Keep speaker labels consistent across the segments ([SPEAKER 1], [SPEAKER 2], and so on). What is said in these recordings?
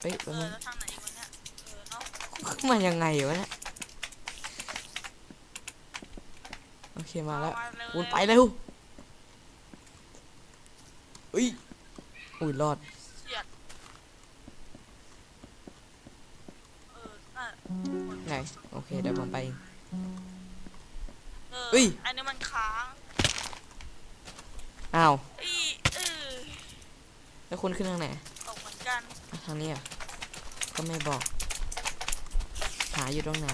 [SPEAKER 1] เฮ้ย
[SPEAKER 2] เอ
[SPEAKER 1] แป๊บ
[SPEAKER 2] อ
[SPEAKER 1] นึง
[SPEAKER 2] แล้วทางไหนอีกวะเนี่ยเออเนาะ
[SPEAKER 1] ขึ้นมายังไงวะเนี่ยโอเคมาแล้ว
[SPEAKER 2] เอเร็ว
[SPEAKER 1] คุณ
[SPEAKER 2] ๆ
[SPEAKER 1] ไปเร็วอุ้ยอุ้ยรอด
[SPEAKER 2] เฉียดเออน่ะ
[SPEAKER 1] ไหนโอเคเดี๋ยวผมไปเอง
[SPEAKER 2] เออ
[SPEAKER 1] เฮ้ย
[SPEAKER 2] อันนี้มันค้าง
[SPEAKER 1] อ้าว
[SPEAKER 2] อีเออ
[SPEAKER 1] แล้วคุณขึ้นทางไหน
[SPEAKER 2] ตกเหมือนกัน
[SPEAKER 1] อะ ทางนี้อะก็ไม่บอก หาอยู่ตรงไหน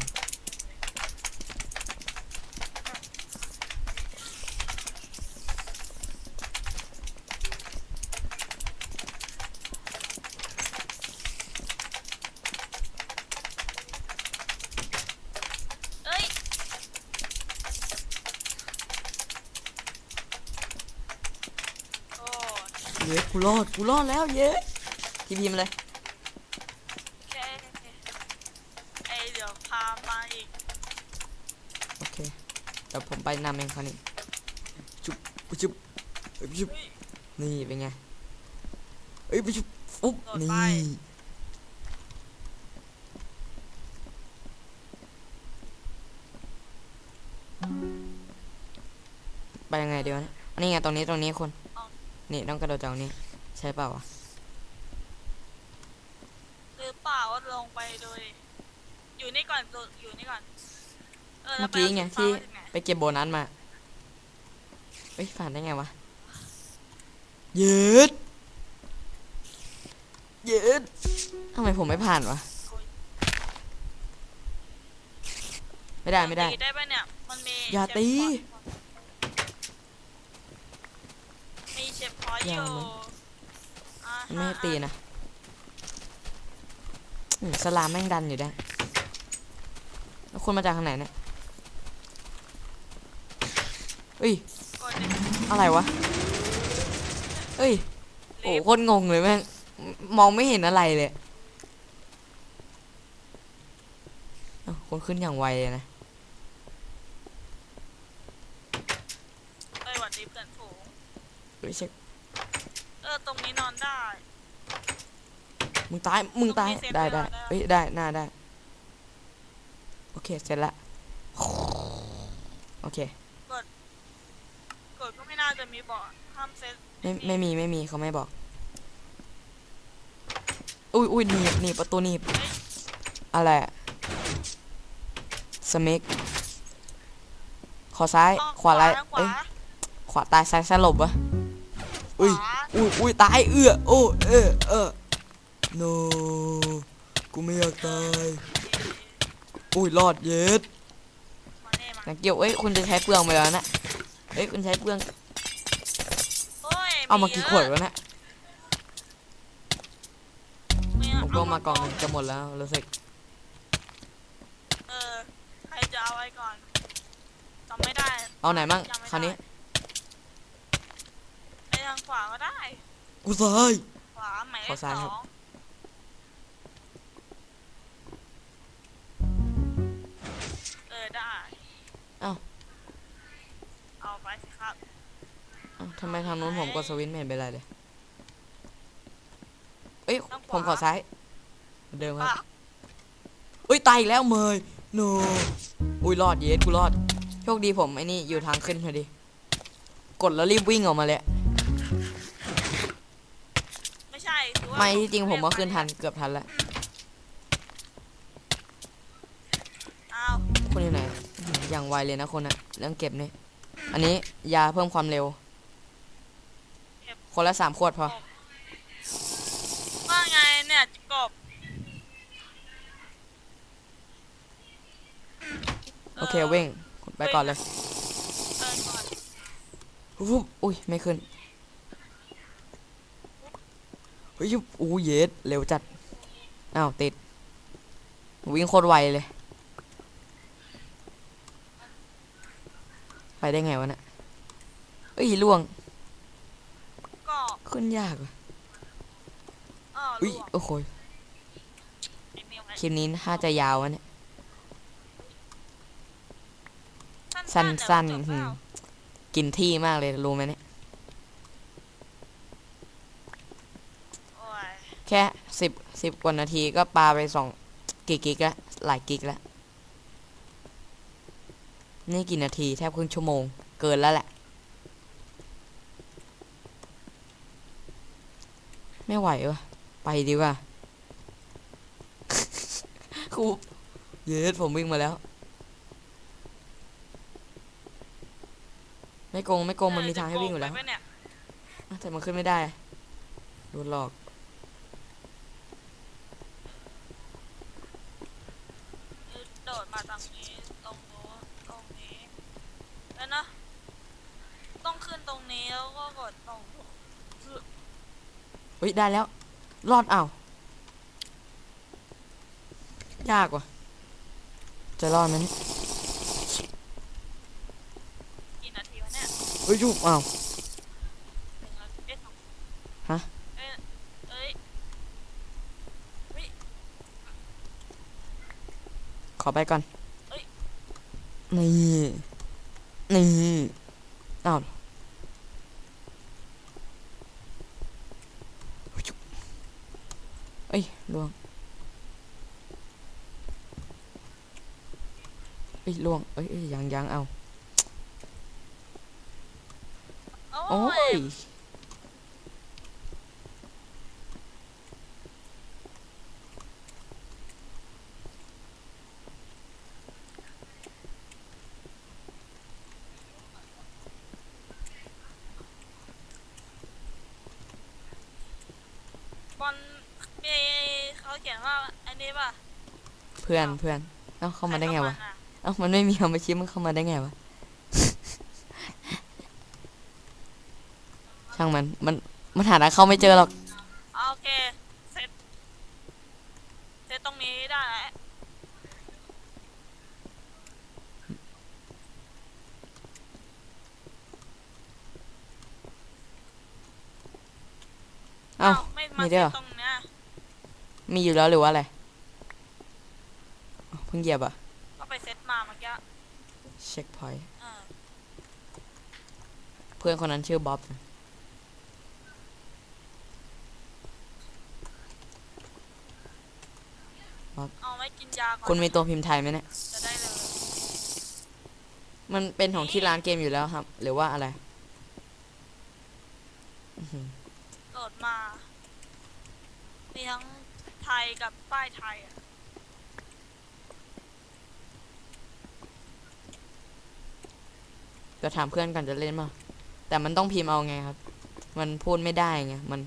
[SPEAKER 2] เอ้ยโอ้
[SPEAKER 1] เย้กูรอดกูรอดแล้วเย้ทีพีมเลย
[SPEAKER 2] โอเคไอเดี๋ยวพามาอีก
[SPEAKER 1] โอเค เดี๋ยวผมไปนำเองคราวนี้จุ๊บจุ๊บเอ้ยจุ๊บ
[SPEAKER 2] เฮ้ย
[SPEAKER 1] นี่เป็นไงเอ้ยไปจุ๊บอุ๊บ
[SPEAKER 2] โดด
[SPEAKER 1] นี่
[SPEAKER 2] ไป
[SPEAKER 1] ไปยังไงเดี๋ยวนะอันนี้ไงตรงนี้ตรงนี้คุณ
[SPEAKER 2] เอา
[SPEAKER 1] นี่ต้องกระโดดจากตรงนี้ ใช่เปล่าวะ
[SPEAKER 2] หรือเปล่าว่าลงไปโดย อยู่นี่ก่อนโดดอยู่นี่ก่อนเออแล้
[SPEAKER 1] เมื่
[SPEAKER 2] ว
[SPEAKER 1] อ
[SPEAKER 2] ไป
[SPEAKER 1] กี้ไง
[SPEAKER 2] เอาสี
[SPEAKER 1] ที่
[SPEAKER 2] ฟ้ามาจาก ไหน
[SPEAKER 1] ไปเก็บโบนัสมาเอ้ยผ่านได้ไงวะเย็ดเย็ดทำไมผมไม่ผ่านวะ ไม่ได้ไม่ได้
[SPEAKER 2] ตีได้ปะเนี่ย มันมี
[SPEAKER 1] อย่า
[SPEAKER 2] เชฟ
[SPEAKER 1] ตี
[SPEAKER 2] พอยต์มีเชฟพอยต์
[SPEAKER 1] อ
[SPEAKER 2] อยู่
[SPEAKER 1] ย่ามัน
[SPEAKER 2] อ่าฮะ
[SPEAKER 1] ไม่ให้ตีนะอืมสลามแม่งดันอยู่ได้แล้วคุณมาจากทางไหนเนี่ย เอ้ย
[SPEAKER 2] กดดิ
[SPEAKER 1] อะไรวะ เอ้ย โอ้
[SPEAKER 2] ลิฟต์
[SPEAKER 1] โคตรงงเลยแม่ง มองไม่เห็นอะไรเลยเอ้าคนขึ้นอย่างไวเลยนะ
[SPEAKER 2] เอ้ยหวัดดีเพื่อนฝูง
[SPEAKER 1] เฮ้ยเช็ค
[SPEAKER 2] เออตรงนี้นอนได้
[SPEAKER 1] มึงตาย มึงตาย
[SPEAKER 2] ตรงนี้เซฟ
[SPEAKER 1] ได้
[SPEAKER 2] เว
[SPEAKER 1] ได้
[SPEAKER 2] ลาได้
[SPEAKER 1] เอ้ย ได้น่าได้ โอเค เสร็จละ โอเค
[SPEAKER 2] กดก็ไม่น่าจะมีบอกห้ามเซต
[SPEAKER 1] ไม่ไม่มีไม่มีเขาไม่บอก อุ้ยอุ้ยหนีบหนีบประตูหนีบอะไรอะสเมกขอซ้าย
[SPEAKER 2] อ้อ
[SPEAKER 1] ขวาไร
[SPEAKER 2] ขวา
[SPEAKER 1] เอ้ย
[SPEAKER 2] ขวา
[SPEAKER 1] ขวาตายซ้ายสลบวะอุ้ย
[SPEAKER 2] ขวา
[SPEAKER 1] อุ้ยอุ้ยตายเอื้อโอ้เออเออ no กูไม่อยากตายอุ้ยรอดเย็ด
[SPEAKER 2] มาเน่มา
[SPEAKER 1] นักเกี่ยวเอ้ยคุณจะใช้เปลืองไปแล้วนะเอ้ยคุณใช้เปลือง
[SPEAKER 2] โอ้ย
[SPEAKER 1] เอามากี่
[SPEAKER 2] ยะ
[SPEAKER 1] ขวดวะเนะ
[SPEAKER 2] ไม่
[SPEAKER 1] ผมก็มากล่องหนึงจะหมดแล้วรู้สึก
[SPEAKER 2] เออใครจะเอาไว้ก่อนจำไม่ได้
[SPEAKER 1] เอาไหนมั่ง
[SPEAKER 2] จำไม่
[SPEAKER 1] คราวนี้
[SPEAKER 2] ได้ไปทางขวาก็ได้
[SPEAKER 1] กูซ้าย
[SPEAKER 2] ขวาหมายเล
[SPEAKER 1] ขอ
[SPEAKER 2] ข
[SPEAKER 1] ซ้าย
[SPEAKER 2] ส
[SPEAKER 1] ครั
[SPEAKER 2] อบงเออได้
[SPEAKER 1] เอ้า
[SPEAKER 2] เอาไปสิครับ
[SPEAKER 1] เอ้า ทำไมทางนู้นผมกดสวิตช์ไม่เห็นเป็นไรเลย เอ้ย
[SPEAKER 2] ทางขวา
[SPEAKER 1] ผมขอซ้ายเหมือนเดิมครับ
[SPEAKER 2] อะ
[SPEAKER 1] เอ้ยตายอีกแล้วเมยโนอุ้ยรอดเย็ดกูรอด โชคดีผมไอ้นี่อยู่ทางขึ้นพอดี กดแล้วรีบวิ่งออกมาเลย
[SPEAKER 2] ไม่ใช่คือว่า
[SPEAKER 1] ไม่ที่จริงผมก็ขึ้นทันเกือบทันแล้ว
[SPEAKER 2] อ้าว
[SPEAKER 1] คุณอยู่ไหนอื้อหืออย่างไวเลยนะคนอะเรื่องเก็บนี่ อันนี้ยาเพิ่มความเร็ว คนละสามขวดพอ
[SPEAKER 2] ว่าไงเนี่ยกบ
[SPEAKER 1] โอเคเว่งไปก่อนเลย
[SPEAKER 2] เดินก่อน
[SPEAKER 1] วุบอุ้ย ไม่ขึ้น เฮ้ยอู้เย็ดเร็วจัด อ้าว ติด วิ่งโคตรไวเลย ไปได้ไงวะเนี่ยเอ้ยล่วง
[SPEAKER 2] ก็
[SPEAKER 1] ขึ้นยากว่ะ
[SPEAKER 2] อ้อ
[SPEAKER 1] อุ้ย
[SPEAKER 2] ล่วง
[SPEAKER 1] โอ้โห
[SPEAKER 2] ไอ้เมียวไง
[SPEAKER 1] คลิปนี้ถ้าจะยาววะเนี่ย สั้
[SPEAKER 2] สั้
[SPEAKER 1] น
[SPEAKER 2] น
[SPEAKER 1] ๆ
[SPEAKER 2] ๆ
[SPEAKER 1] หื
[SPEAKER 2] เดี๋
[SPEAKER 1] ม
[SPEAKER 2] ยวจบ
[SPEAKER 1] กินที่มากเลยรู้ไหมเนี่ย
[SPEAKER 2] แล้วโอ้ย
[SPEAKER 1] แค่สิบสิบกว่านาทีก็ปาไปสองกี่กิกแล้วหลายกิกแล้วนี่กี่นาทีแทบครึ่งชั่วโมง เกินแล้วแหละ ไม่ไหววะไปดีกว่าครูเยสผมวิ่งมาแล้ว ไม่โกงไม่โกงมันมีทางให้วิ่งอยู่แล้ว
[SPEAKER 2] เจะโกไปปะเนี่ย
[SPEAKER 1] อะแต่มันขึ้นไม่ได้โดนหลอก
[SPEAKER 2] โดดมาตรงนี้ตรงนู้นตรงนี้แล้วนะต้องขึ้นตรงนี้แล้วก็กดตรงนู้น
[SPEAKER 1] เฮ้ย ได้แล้ว รอดอ้าวยากว่ะ จะรอดไหมเนี่ย
[SPEAKER 2] กี่นาทีวะเนี่ย
[SPEAKER 1] เฮ้ยจุบอ้าว
[SPEAKER 2] หนึ่งนาทีเอ๊ะสอง
[SPEAKER 1] ฮะ
[SPEAKER 2] เอ๊ะเอ้ย
[SPEAKER 1] ขอไปก่อน
[SPEAKER 2] เอ้ย
[SPEAKER 1] นี่ นี่อ้าวเฮ้ยจุ๊บ เอ้ยล่วงเอ้ยล่วงเอ้ยเอ้ยยังยังเอา
[SPEAKER 2] โอ้
[SPEAKER 1] โอ้
[SPEAKER 2] ย
[SPEAKER 1] ย
[SPEAKER 2] บอลมีเขาเขียนว่าอันนี้ป่ะ
[SPEAKER 1] เพื่อนเพื่อนเอ้าเข้ามาได้ไงวะ
[SPEAKER 2] ใครเข้ามาน่
[SPEAKER 1] เอ้ามันไม่มีเอามาชิปมันเข้ามาได้ไงวะช่างมันมันมันหาทางเข้าไม่เจอหรอก
[SPEAKER 2] เอาโอเคเซตเซตตรงนี้ได้แล้ว
[SPEAKER 1] เอ้า
[SPEAKER 2] ไม่
[SPEAKER 1] มี
[SPEAKER 2] มา
[SPEAKER 1] ด้วย
[SPEAKER 2] เซ
[SPEAKER 1] เหรอ
[SPEAKER 2] ตตรงเนี้ย
[SPEAKER 1] มีอยู่แล้วหรือว่าอะไรอ้าวเพิ่งเหยียบอะ
[SPEAKER 2] ก็ไปเซตมาเมื่อกี้
[SPEAKER 1] เช็คพอยต์
[SPEAKER 2] เออ
[SPEAKER 1] เพื่อนคนนั้นชื่อบ๊อบ
[SPEAKER 2] เอาไม่กินยาก่อน
[SPEAKER 1] คุณมีตัวพิมพ์ไทยไหมเนี่ย
[SPEAKER 2] จะได้เลย
[SPEAKER 1] มันเป็นของที่ร้านเกมอยู่แล้วครับ หรือว่าอะไรอื้อหือ
[SPEAKER 2] โหลดมา มีทั้งไทยกับป้ายไทยอะ
[SPEAKER 1] จะถามเพื่อนก่อนจะเล่นมาแต่มันต้องพิมพ์เอาไงครับ มันพูดไม่ได้ไงมัน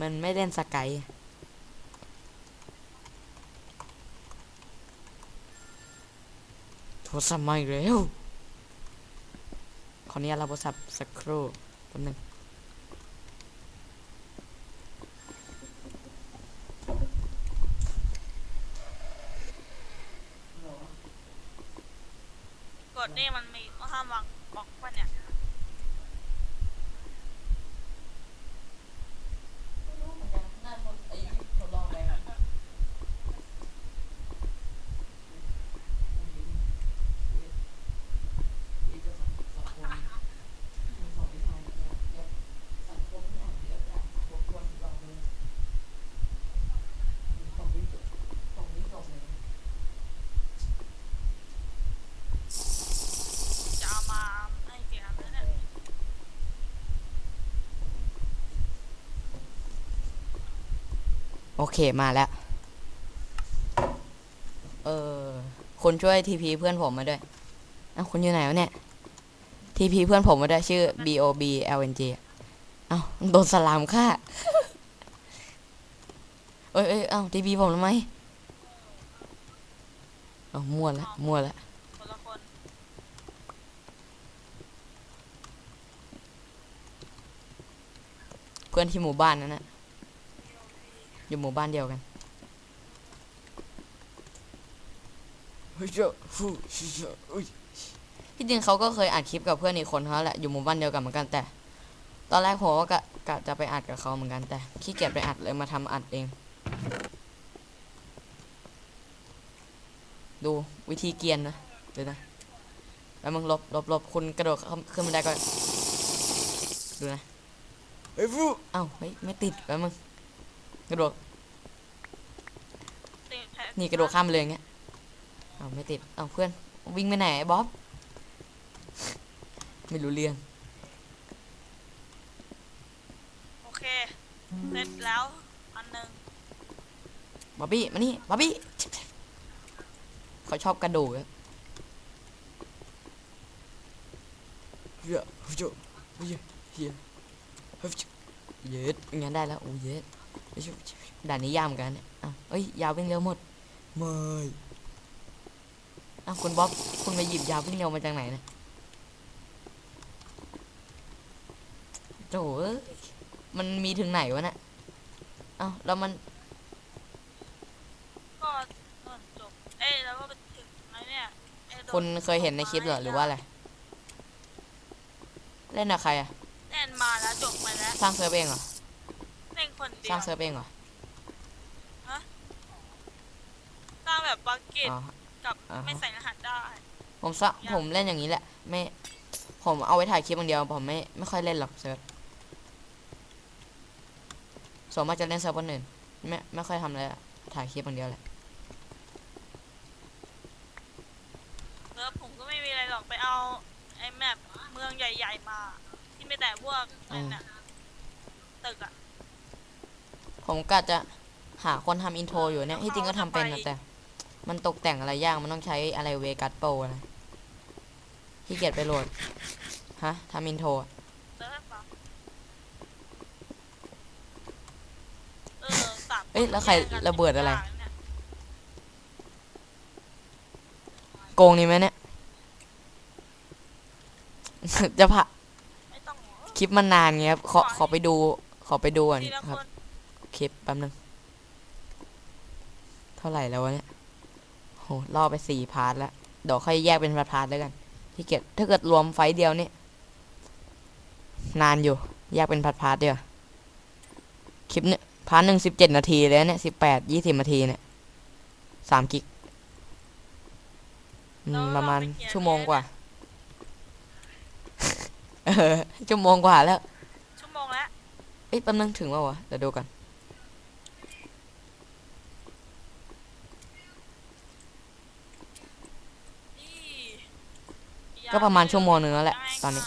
[SPEAKER 1] มันไม่เล่นสกายโทรศัพท์มาอีกแล้วขออนุญาตรับโทรศัพท์สักครู่แป๊บนึง
[SPEAKER 2] กดนี่มันมีห้ามวางบล็อกป่ะเนี่ย จะเอามาให้เสียแล้วเนี่ย
[SPEAKER 1] โอเคมาแล้ว เออคุณช่วยทีพีเพื่อนผมมาด้วยอ้าคุณอยู่ไหนวะเนี่ยทีพีเพื่อนผมมาด้วยชื่อ B O B L N G เอ้าโดนสลามฆ่าเอ้ยเอ้ยเอ้าทีพีผมทำไมเอ้ามั่วละมั่วละ
[SPEAKER 2] คนละคน
[SPEAKER 1] เพื่อนที่หมู่บ้านนั่นน่ะ อยู่หมู่บ้านเดียวกันเฮ้ยเจ้าฟูชิเจ้าอุ้ยที่จริงเขาก็เคยอัดคลิปกับเพื่อนอีกคนเขาแหละอยู่หมู่บ้านเดียวกันเหมือนกันแต่ ตอนแรกผมก็กะกะจะไปอัดกับเขาเหมือนกันแต่ขี้เกียจไปอัดเลยมาทำอัดเอง ดูวิธีเกรียนนะเดี๋ยวนะแล้วมึงหลบหลบหลบคุณกระโดดเข้าขึ้นมาได้ก็ดูนะเฮ้ยฟูเอ้าเฮ้ยไม่ติดแล้วมึง กระโดด นี่กระโดดข้ามไปเลยอย่างเงี้ย เอาไม่ติด เอาเพื่อน วิ่งไปไหนไอ้บ๊อบ ไม่รู้เรื่อง
[SPEAKER 2] โอเค เสร็จแล้วอันหนึ่ง
[SPEAKER 1] บ๊อบบี้ มานี่บ๊อบบี้เขาชอบกระโดดอะเฮียเฮ้ยเฮ้ยเฮียเฮ้ยเย็ดงั้นได้แล้วโอ้เย็ดเฮ้ย ด่านนี้ยากเหมือนกันเนี่ยอ้าวเอ้ยยาววิ่งเร็วหมดไม่อ้าวคุณบ๊อบคุณไปหยิบยาววิ่งเร็วมาจากไหนเนี่ยโถ่เอ้ยมันมีถึงไหนวะเนี่ยอ้าวแล้วมัน
[SPEAKER 2] ก็เออจบเอ้ยแล้วก็ไปถึงไอ้เนี่ยไอ้โดด
[SPEAKER 1] คุณเคยเห็นในคลิปเหรอหรือว่าอะไรเล่นกับใครอะ
[SPEAKER 2] เล่นมาแล้วจบไปแล้ว
[SPEAKER 1] สร้างเซิร์ฟเองเหรอ
[SPEAKER 2] เล่นคนเดี
[SPEAKER 1] ส
[SPEAKER 2] ย
[SPEAKER 1] ร้าวงเซิร์ฟเองเหรอ
[SPEAKER 2] สร้างแบบบักเก็ต
[SPEAKER 1] อ๋อ
[SPEAKER 2] กับ
[SPEAKER 1] อ่าฮะ
[SPEAKER 2] ไม่ใส่รหัสได้
[SPEAKER 1] ผมสร้างผมเล่นอย่างนี้แหละ ไม่ ผมเอาไว้ถ่ายคลิปอย่างเดียวผมไม่ไม่ค่อยเล่นหรอกเซิร์ฟส่วนมากจะเล่นเซิร์ฟคนอื่นไม่ไม่ค่อยทำอะไรอะถ่ายคลิปอย่างเดียวแหละ
[SPEAKER 2] เซิร์ฟผมก็ไม่มีอะไรหรอกไปเอาไอ้แมปเมืองใหญ่ ๆ มา ที่ไม่แต่พวกนั่นน่ะตึกอะ
[SPEAKER 1] ผมก็จะหาคนทำอินโทรอยู่เนี่ยที่จริงก็ทำเป็นนะแต่ มันตกแต่งอะไรยาก มันต้องใช้อะไรเวกัสโปรนะขี้เกียจไปโหลด ฮะทำอินโทรอะ
[SPEAKER 2] เซิร์ฟปะเออสามน
[SPEAKER 1] เอ้ยแล้วใคร
[SPEAKER 2] ย่งกัน
[SPEAKER 1] ระเบิดอะไร
[SPEAKER 2] ย่างเนี่ย
[SPEAKER 1] โกงนี่ไหมเนี่ย จะผ่า
[SPEAKER 2] ไม่ต้องหรอ
[SPEAKER 1] คลิปมันนานไงครับ ขอขอไปดู ขอไปดูก่อน
[SPEAKER 2] ทีละ
[SPEAKER 1] ค
[SPEAKER 2] ครับน
[SPEAKER 1] คลิปแป๊บนึง เท่าไหร่แล้ววะเนี่ยโหล่อไปสี่พาร์ทแล้วเดี๋ยวค่อยแยกเป็นพาร์ทๆแล้วกันที่เกียจถ้าเกิดรวมไฟต์เดียวนี่นานอยู่ แยกเป็นพาร์ทๆเดียวาคลิปเนี่ยพาร์ทหนึ่งสิบเจ็ดนาทีเลยนะเนี่ยสิบแปดยี่สิบนาทีเนี่ยสามกิกอืมประมาณชั่วโมงกว่าเออชั่วโมงกว่าแล้ว
[SPEAKER 2] ชั่วโมงแล้ว
[SPEAKER 1] เอ้ยแป๊บนึงถึงว่าวะเดี๋ยวดูกัน
[SPEAKER 2] อี
[SPEAKER 1] ก็ประมาณชั่วโมงหนึ่งแล้วแหละ
[SPEAKER 2] ง่ายๆ
[SPEAKER 1] ตอนนี้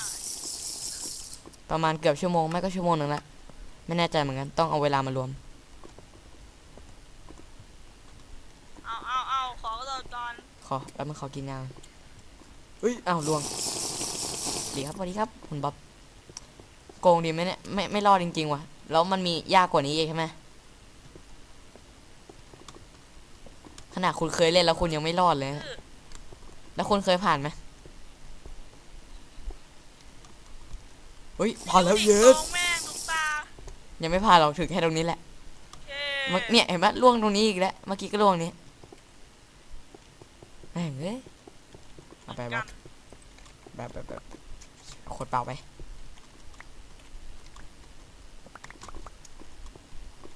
[SPEAKER 1] ประมาณเกือบชั่วโมงไม่ก็ชั่วโมงหนึ่งละไม่แน่ใจเหมือนกันต้องเอาเวลามารวม
[SPEAKER 2] เอาเอาเอาขอกระโดดก่อน
[SPEAKER 1] ขอแล้วมันขอกินยาเฮ้ยอ้าวลวงดีครับสวัสดีครับคุณบ๊อบโกงดีไหมเนี่ยไม่ไม่รอดจริงๆว่ะแล้วมันมียากกว่านี้อีกใช่ไหมขนาดคุณเคยเล่นแล้วคุณยังไม่รอดเลยนะแล้วคุณเคยผ่านไหม ฮ้ยผ่านแล้วเยส
[SPEAKER 2] โกงแม่งลูกตา
[SPEAKER 1] ยังไม่ผ่านหรอกถึงแค่ตรงนี้แหละ
[SPEAKER 2] เย้
[SPEAKER 1] เมื่อเนี่ยเห็นไหมล่วงตรงนี้อีกแล้วเมื่อกี้ก็ล่วงนี้แม่งเอ้ยเอาไป
[SPEAKER 2] เหมื
[SPEAKER 1] แบ
[SPEAKER 2] อน
[SPEAKER 1] บ
[SPEAKER 2] กัน
[SPEAKER 1] แบบแบบแบบขดเปล่าไป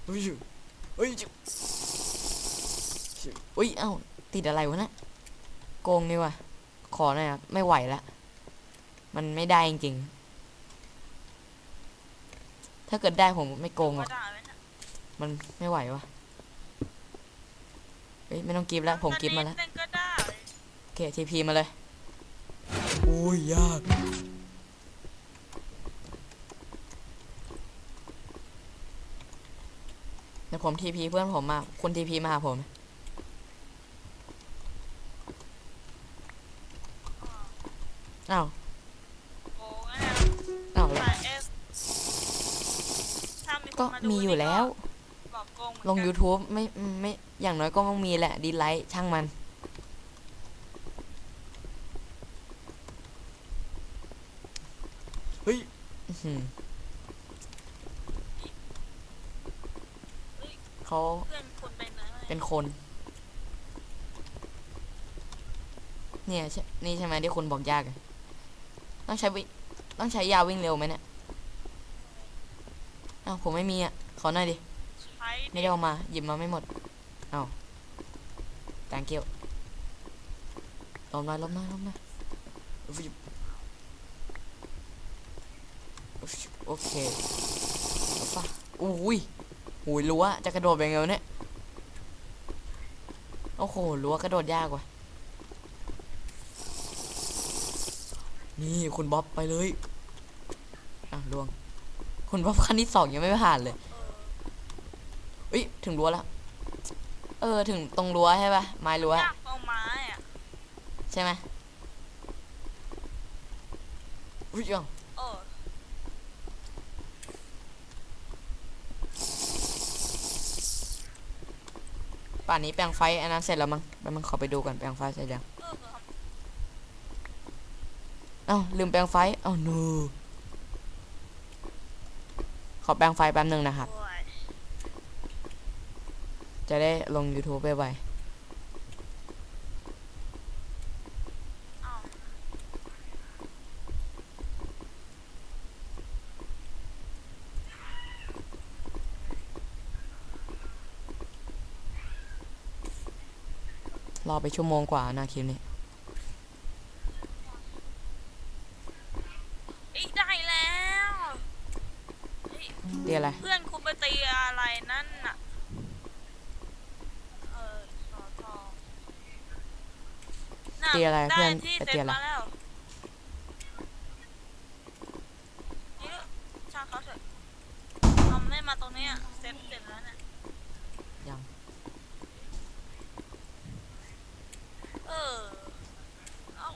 [SPEAKER 1] เฮ้ยเฮ้ยอุ้ยเอ้าติดอะไรวะเนะโกงนี่ว่ะขอหน่อยครับไม่ไหวละมันไม่ได้จริงๆ ถ้าเกิดได้ผมไม่โกงหรอก
[SPEAKER 2] ก็ได้ไว้นะ
[SPEAKER 1] มันไม่ไหววะเฮ้ยไม่ต้องกิฟต์แล้วผมกิฟต์มาแล้ว
[SPEAKER 2] เล่นก็ได้
[SPEAKER 1] โอเคทีพีมาเลยโอ้ยยากเดี๋ยวผมทีพีเพื่อนผมมาคุณทีพีมาหาผมอ้าว
[SPEAKER 2] ก็มาดู
[SPEAKER 1] มีอยู่แล้ว
[SPEAKER 2] นี่ก็บอกโกงเหมือน
[SPEAKER 1] ลง
[SPEAKER 2] กัน
[SPEAKER 1] YouTube ไม่ไม่ อย่างน้อยก็ต้องมีแหละ ดีไลท์ช่างมัน เฮ้ย อื้อหือเขา
[SPEAKER 2] เพื่อนคุณไปไหน
[SPEAKER 1] เป็นคน เนี่ยใช่นี่ใช่ไหมที่คุณบอกยากอะต้องใช้วิต้องใช้ยาวิ่งเร็วไหมเนี่ย อ้าวผมไม่มีอะ ขอหน่อยดิ
[SPEAKER 2] ใช้
[SPEAKER 1] ไม่ได้เอามา หยิบมาไม่หมด เอาแตงเกียวลมหน่อยลมหน่อยลมหน่อยโอเคเอาป่ะอุ้ยอุ้ยรู้วจะกระโดดไปไงวะเนี่ย โอ้โหรั้วกระโดดยากว่ะ นี่คุณบ๊อบไปเลย อะลวง คุณบ๊อบขั้นที่สองยังไม่ผ่านเลย
[SPEAKER 2] เออ
[SPEAKER 1] อุ้ยถึงรั้วแล้ว เออ ถึงตรงรั้วใช่ปะไม้รั้ว ยา
[SPEAKER 2] กตรงไม้อะ
[SPEAKER 1] ใช่ไหมอุ้ยเอ้า
[SPEAKER 2] เออ
[SPEAKER 1] ป่านนี้แปลงไฟอันนั้นเสร็จแล้วมั้งแล้วมันขอไปดูก่อนแปลงไฟเสร็จยัง
[SPEAKER 2] เออเออ
[SPEAKER 1] เอ้าลืมแปลงไฟเอ้า no ขอแปลงไฟแป๊บหนึ่งนะครับ จะได้ลง YouTube ไปไว
[SPEAKER 2] อ้าว
[SPEAKER 1] รอไปชั่วโมงกว่านะคลิปนี้
[SPEAKER 2] อะ
[SPEAKER 1] ไร
[SPEAKER 2] เพื่อนด้ที่
[SPEAKER 1] ไป
[SPEAKER 2] เซ็
[SPEAKER 1] ตี
[SPEAKER 2] ต
[SPEAKER 1] อะไร
[SPEAKER 2] มาแล้วนี่ช่างเขาเถอะทำให้มาตรงเนี้ยเซ็ตเสร็จแล้วเนี่ย
[SPEAKER 1] ยัง
[SPEAKER 2] เออ เอ้า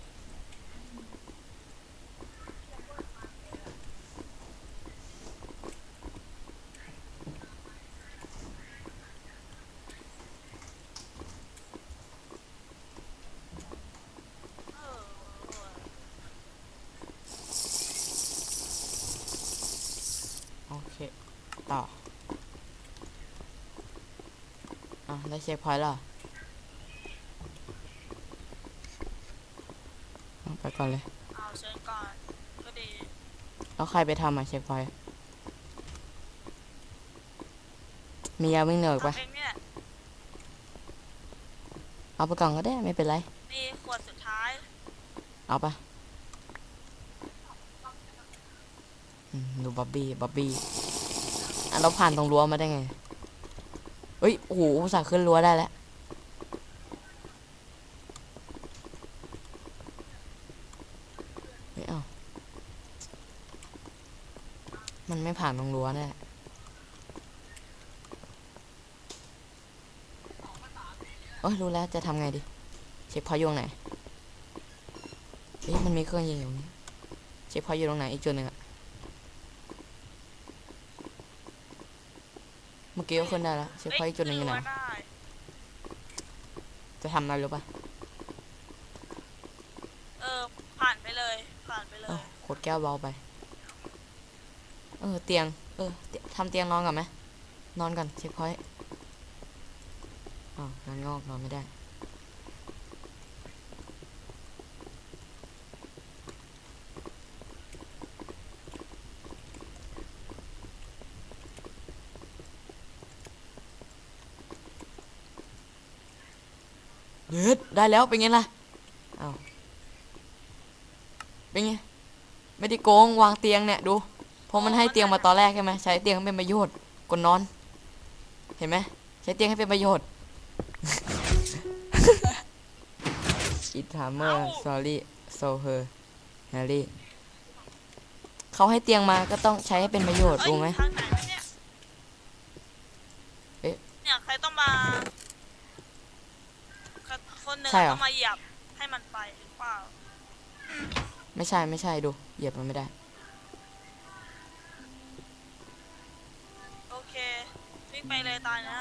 [SPEAKER 2] เออ
[SPEAKER 1] โอเค ต่ออะได้เช็คพอยต์แล้วเหรอเอาไปก่อนเลย
[SPEAKER 2] เอาเชิญก่อน ก็ดี
[SPEAKER 1] แล้วใครไปทำอะเช็คพอยต์มียาวิ่งเหนืออกปะ
[SPEAKER 2] ทำเองเนี่ย
[SPEAKER 1] เอาไปก่อนก็ได้ไม่เป็นไร
[SPEAKER 2] นี่ขวดสุดท้าย
[SPEAKER 1] เอาปะอืมดูบ๊อบบี้บ๊อบบี้ อะเราผ่านตรงรั้วมาได้ไงเฮ้ยโอ้โหสาขึ้นรั้วได้แล้วเฮ้ยเอ้ามันไม่ผ่านตรงรั้วแน่โอ้ยรู้แล้วจะทำไงดี เช็คพอยต์อยู่ตรงไหนเฮ้ยมันมีเครื่องยิงอยู่นี้เช็คพอยอยู่ตรงไหนอีกจุดหนึ่งอะ มื่อกี้ก็ขึ้นได้แล้วเช็คพอยต์อีกจุดหนึ่งอยู่ไหน
[SPEAKER 2] เอ้ยขึ้รั้วได้
[SPEAKER 1] จะทำอะไรรู้ปะ
[SPEAKER 2] เออ ผ่านไปเลย ผ่านไปเล
[SPEAKER 1] เอ้ายขวดแก้วเบาไป เออเตียง เออเตียทำเตียงนอนก่อนไหมนอนก่อนเช็คพอยต์อ๋องานงอกนอนไม่ได้ เย็ดได้แล้วเป็นไงล่ะอ้าวเป็นไงไม่ได้โกงวางเตียงเนี่ยดูเพราะมันให้เตียงมาตอนแรกใช่ไหมใช้เตียงให้เป็นประโยชน์กดนอน เห็นไหมใช้เตียงให้เป็นประโยชน์ It hammer sorry so her Harry เขาให้เตียงมาก็ต้องใช้ให้เป็นประโยชน์รู้ไหม
[SPEAKER 2] คนหนึ่ง
[SPEAKER 1] ใช่เหรอ
[SPEAKER 2] ต้องมาเหยียบให้มันไปหรือเปล่า
[SPEAKER 1] ไม่ใช่ไม่ใช่ดูเหยียบมันไม่ได้
[SPEAKER 2] โอเค วิ่งไปเลยตอนนี้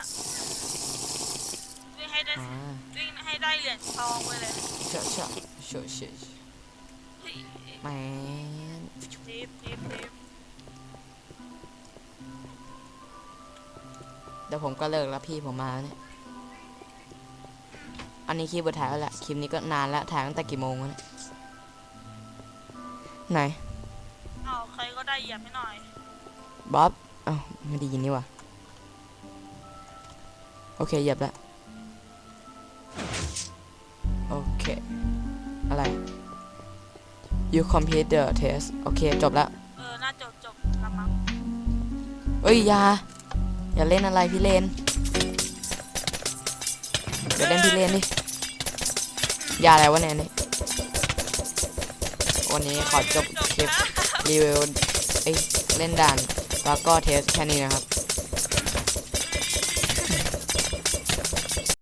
[SPEAKER 2] วิ่งให้ได้
[SPEAKER 1] อ่า
[SPEAKER 2] วิ่งให้ได้เหรียญทองไปเลย
[SPEAKER 1] เชอะเชอะเชอะเชอะ
[SPEAKER 2] เฮ้ย
[SPEAKER 1] แมน
[SPEAKER 2] ทีบทีบทีบ
[SPEAKER 1] เดี๋ยวผมก็เลิกแล้วพี่ผมมาเนี่ย อันนี้คลิปบทถ่ายแล้วแหละคลิปนี้ก็นานแล้วถ่ายตั้งแต่กี่โมงวะเนี่ยไหน
[SPEAKER 2] เอาใครก็ได้เหยียบให้หน่อย
[SPEAKER 1] บ๊อบอ้าวไม่ได้ยินนี่หว่ะโอเคเหยียบแล้วโอเค อะไร you complete the test โอเค จบแล้ว
[SPEAKER 2] เออ น่าจบจบละมั้ง
[SPEAKER 1] เอ้ยอย่าอย่าเล่นอะไรพี่เลนดี๋ยวเล่นพี่เล่นดิ ยาอะไรวะเนี่ยนี่วันนี้ขอจบคลิปรีวิวเอ้ยเล่นด่านแล้วก็เทสแค่นี้นะครับ